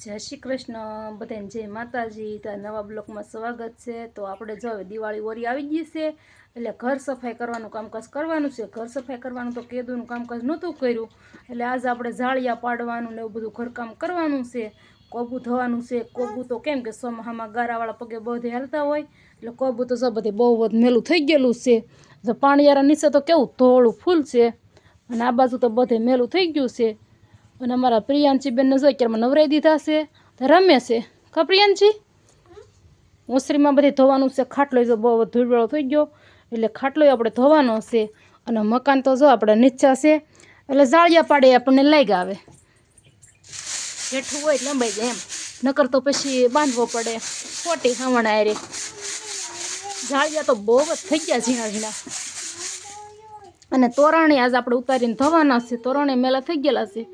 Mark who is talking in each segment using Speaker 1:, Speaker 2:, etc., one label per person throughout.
Speaker 1: જય શ્રી કૃષ્ણ. બધાને જય માતાજી. તો નવા બ્લોકમાં સ્વાગત છે. તો આપણે જો દિવાળી ઓરી આવી ગઈ છે, એટલે ઘર સફાઈ કરવાનું કામકાજ કરવાનું છે. ઘર સફાઈ કરવાનું તો કેદુનું કામકાજ નહોતું કર્યું. એટલે આજ આપણે જાળિયા પાડવાનું ને એવું બધું ઘરકામ કરવાનું છે. કોબુ થવાનું છે. કોબુ તો કેમ કે સોમાહામાં ગારાવાળા પગે બધે હાલતા હોય. એટલે કોબુ તો જો બધે બહુ બધું મેલું થઈ ગયેલું છે. તો પાણીયારા નીચે તો કેવું ધોળું ફૂલ છે. અને આ બાજુ તો બધે મેલું થઈ ગયું છે. અને અમારા પ્રિયાંશી બેન જો અત્યારમાં નવરાઈ દીધા છે રમે છે. કા પ્રિયાંશી? બધી ધોવાનું છે, ખાટલો જો બહુ ધૂળવેળો થઈ ગયો, એટલે ખાટલો આપણે ધોવાનો છે. અને મકાન તો જો આપણે નીચા છે, એટલે જાળિયા પાડે આપણને લાગ આવે. હેઠું હોય એટલે લંબાઈ જાય એમ. નકર તો પછી બાંધવો પડે. ખોટી ખાવણા આરે જાળિયા તો બહુ જ થઈ ગયા ઝીણા ઝીણા. અને તોરણે આજ આપણે ઉતારીને ધોવાના છે. તોરણે મેલા થઈ ગયેલા છે.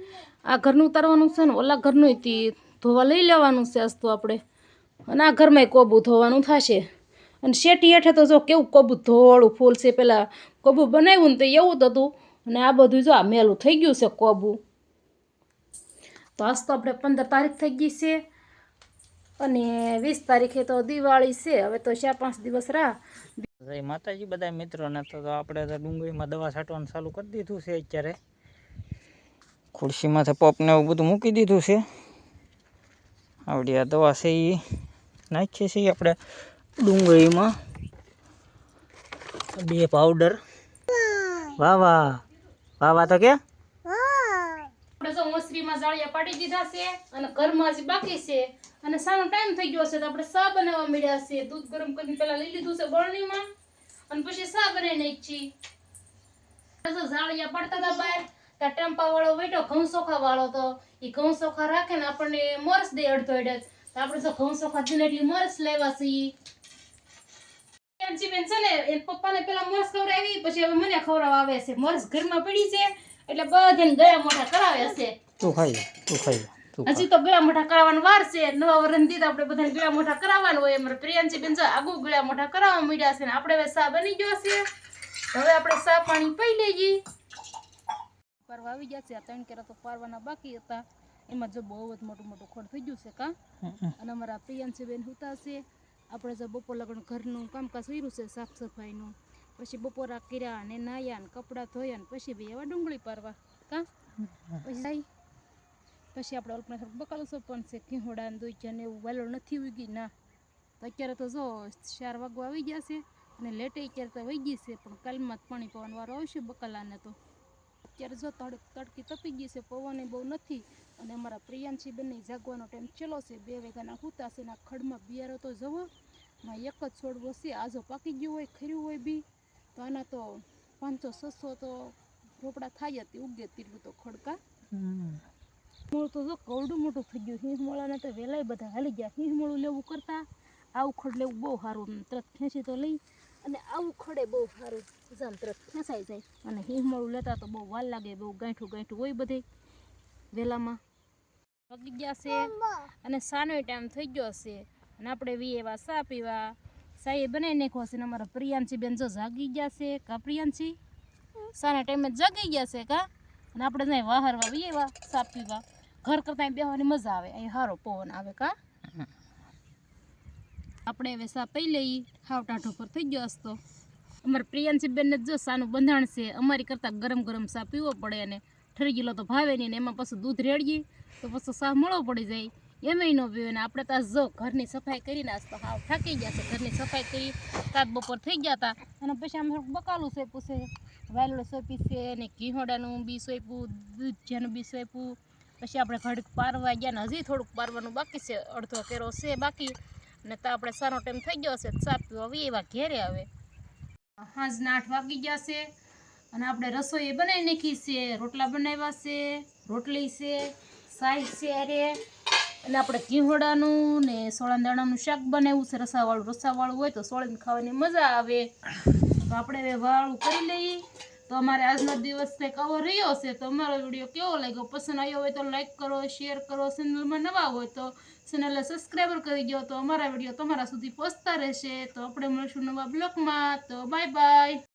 Speaker 1: આ ઘરનું ઉતારવાનું છે ને, ઓલા ઘરનું તે ધોવા લઈ લેવાનું છે આજ તો આપણે. અને આ ઘરમાંય કોબું ધોવાનું થશે. અને શેટી હેઠે તો જો કેવું કોબું ધોળું ફૂલ છે પહેલાં કોબું બનાવ્યું ને તો એવું જ હતું. અને આ બધું જો આ મેલું થઈ ગયું છે કોબું. તો આજ તો આપણે પંદર તારીખ થઈ ગઈ છે. અને વીસ તારીખે તો દિવાળી છે, હવે તો ચાર પાંચ દિવસ રાહ.
Speaker 2: માતાજી બધા મિત્રોને, તો આપણે ડુંગળીમાં દવા છાંટવાનું ચાલુ કરી દીધું છે અત્યારે. ખુરશીમાંથી પપને એવું બધું મૂકી દીધું છે. આવડી આ દવા છે એ નાખીએ છીએ આપણે ડુંગળીમાં. બે પાવડર વાહ વાહ. વાહ વાહ, તો કે?
Speaker 1: જાળિયા પાડી દીધા છે અને ઘરમાં બાકી છે. અને સાનો ટાઈમ થઈ ગયો છે તો આપણે સા બનાવવા મળ્યા છે. દૂધ ગરમ કરીને પેલા લઈ લીધું છે બળણીમાં અને પછી સા બનાવી નાખી જાળિયા પડતા હતા બહાર ત્યાં ટેમ્પા વાળો વેઠો ઘઉં ચોખા વાળો તો એ ઘઉં ચોખા રાખે ને આપણને મોરસ દે અડધો અડધ તો આપણે તો ઘઉં ચોખા થઈને એટલી મોરસ લેવા છીએ. ઈ. છે ને એ પપ્પાને પેલા મોરસ ખવડાવી પછી હવે મને ખવડાવવા આવે છે. મોરસ ઘરમાં પડી છે એટલે બધાને ગયા મોઢા કરાવે છે.
Speaker 2: તું ખાઈ તું ખાઈ લે તું ખા.
Speaker 1: હજી તો ગળા મોઢા કરાવવાનું વાર છે. નવા વરણ દીધા આપણે બધાને ગળા કરાવવાનું હોય. અમારે પ્રિયાંશી બેન આગુ ગળા મોઢા કરાવવા મળ્યા છે ને આપણે હવે સા બની ગયો છે. હવે આપણે સા પાણી પી લઈએ. પારવા આવી ગયા છે. આ ત્રણ કેરા તો પારવાના બાકી હતા. એમાં જો બહુ જ મોટું મોટું ખોડ થઈ ગયું છે કા? અને અમારા પ્રિયાંશી બેન હુતા છે. આપણે જો બપોર લગન ઘરનું કામકાજ કર્યું છે સાફ સફાઈનું. પછી બપોરા કર્યા ને નાયા ને કપડાં ધોયા ને પછી બી એવા ડુંગળી પારવા કા? પછી પછી આપણે અલ્પના થોડુંક બકાલું પણ છે. ઘીહોડા ને દૂધ ને એવું વાલો નથી ઉગી ના. તો અત્યારે તો જો ચાર વાગવા આવી ગયા છે. અને લેટે અત્યારે તો વહી ગઈ છે. પણ કાલમાં જ પાણી પવન વાળો આવશે બકાલાને તો. અત્યારે જો તડ તડકી તપી ગઈ છે પવન બહુ નથી. અને અમારા પ્રિયાંશી બંને જાગવાનો ટાઈમ ચેલો છે બે વેગાના હુતા છે એના ખડમાં બિયારો તો જવો. માં એક જ છોડવો છે આજો પાકી ગયું હોય ખર્યું હોય બી તો આના તો પાંચસો છસો તો રોપડા થાય તે ઉગે તેટલું તો ખડકા. મૂળ તો જો કવડું મોટું થઈ ગયું હિંસમોળાને તો વહેલાય બધા હાલી ગયા. હિંસમોળું લેવું કરતા આવું ખડ લેવું બહુ સારું. તરત ખેંચી તો લઈ અને આવું ખડે બહુ સારું જંત્ર ખેંચાઈ જાય. અને હિંસમોળું લેતા તો બહુ વાર લાગે, બહુ ગાંઠું ગાંઠું હોય બધે વહેલામાં પગી ગયા છે અને સાનો ટાઈમ થઈ ગયો છે. અને આપણે વી એવા સા પીવા. સાહેબ બનાવી નાખ્યો છે ને અમારા પ્રિયાંશી બેન જો જાગી ગયા છે. કા પ્રિયાંશી? સાના ટાઈમે જાગી ગયા છે કા? અને આપણે જાય વાહરવા વી એવા સા પીવા. ઘર કરતાં બેહવાની મજા આવે. અહીં સારો પવન આવે કા? આપણે હવે સા પી લઈ. હાવ ટાઢો પર થઈ ગયો હસતો અમારે પ્રિયાંશીબેનને જો સાનું બંધાણ છે, અમારી કરતાં ગરમ ગરમ સા પીવો પડે અને ઠરી ગયેલો તો ભાવે નહીં ને એમાં પાછું દૂધ રેડીએ તો પછી સા મળો પડી જાય. એમાંય ન પીવે ને આપણે તો આજ જો ઘરની સફાઈ કરીને આજ તો હાવ થાકી ગયા છે. ઘરની સફાઈ કરી રાત બપોર થઈ ગયા હતા અને પછી આમ બકાલું સોંપ્યું છે. વાયલડો સોંપી છે ને ઘીહોડાનું બી સોંપ્યું દૂધિયાનું બી સોંપ્યું. પછી આપણે ઘડીક પારવા ગયા ને હજી થોડુંક પારવાનું બાકી છે. અડધો કેરો છે બાકી. ને તો આપણે સારો ટાઈમ થઈ ગયો છે સાત હવે એવા ઘેરે આવે સાંજના આઠ વાગી ગયા છે અને આપણે રસોઈ બનાવી નાખી છે. રોટલા બનાવ્યા છે, રોટલી છે સાઈ છે અરે. અને આપણે ઘીહોડાનું ને સોળા દાણાનું શાક બનાવ્યું છે. રસાવાળું રસાવાળું હોય તો સોળીને ખાવાની મજા આવે. તો આપણે વાળું કરી લઈએ. તો અમારે આજનો દિવસ કંઈક આવો રહ્યો છે તો અમારો વીડિયો કેવો લાગ્યો? પસંદ આવ્યો હોય તો લાઈક કરો શેર કરો, ચેનલમાં નવા હોય તો ચેનલને સબસ્ક્રાઈબર કરી દો. તો અમારા વીડિયો તમારા સુધી પહોંચતા રહેશે. તો આપણે મળીશું નવા બ્લોગમાં. તો બાય બાય